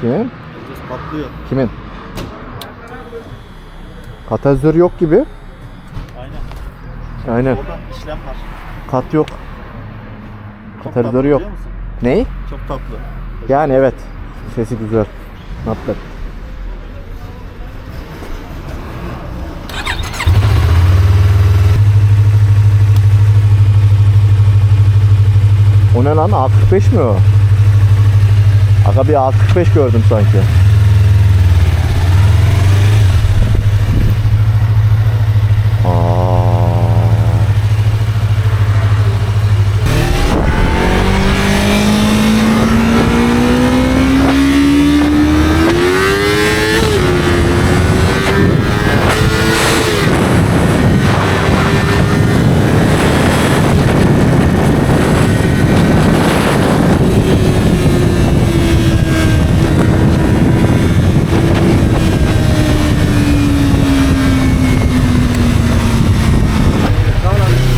Kimin? Egzoz patlıyor. Kimin? Katalizör yok gibi. Aynen. Aynen. Orada işlem var. Kat yok. Çok Katalizörü tatlı, yok. biliyor musun? Ney? Çok tatlı. Yani evet. Sesi güzel. Not bad. O ne lan? A45 mi o? Aga bir A45 gördüm sanki.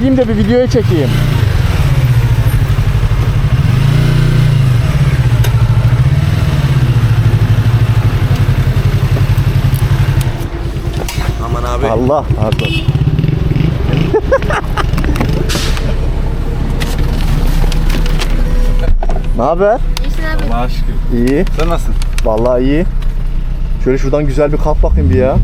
Gideyim de bir videoya çekeyim. Aman abi. Allah pardon. ne haber? İyisin abi. Allah aşkına. İyi. Sen nasılsın? Vallahi iyi. Şöyle şuradan güzel bir kalk bakayım bir ya.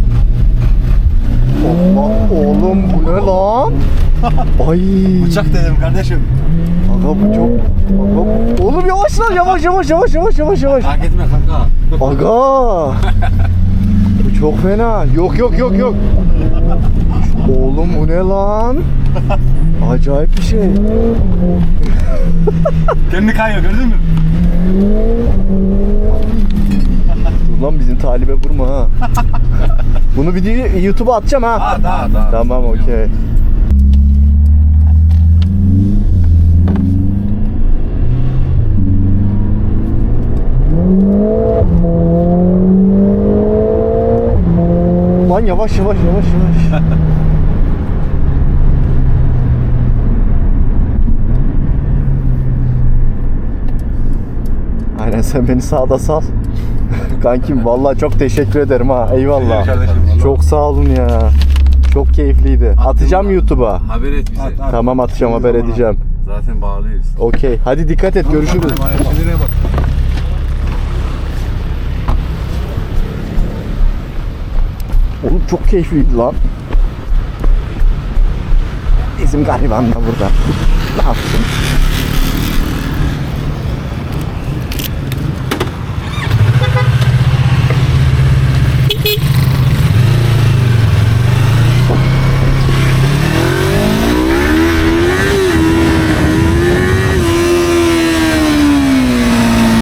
Allah oğlum bu ne lan? Ay. Bıçak dedim kardeşim. Aga bu çok. Aga bu- Oğlum yavaş lan yavaş yavaş yavaş yavaş yavaş yavaş. Hak etme kanka. Aga. Bu çok fena. Yok yok yok yok. Oğlum bu ne lan? Acayip bir şey. Kendi kayıyor gördün mü? Dur lan bizim talibe vurma ha. Bunu videoyu YouTube'a atacağım ha. Ha daha daha. Tamam okey. Lan yavaş yavaş yavaş yavaş. Aynen sen beni sağda sal. Kankim vallahi çok teşekkür ederim ha. Eyvallah. Çok sağ olun ya. Çok keyifliydi. Atacağım YouTube'a. Haber et bize. At, at. Tamam atacağım haber edeceğim. Zaten bağlıyız. Okey. Hadi dikkat et. Görüşürüz. Bak. Oğlum çok keyifliydi lan. Bizim gariban da burada. Ne yapsın?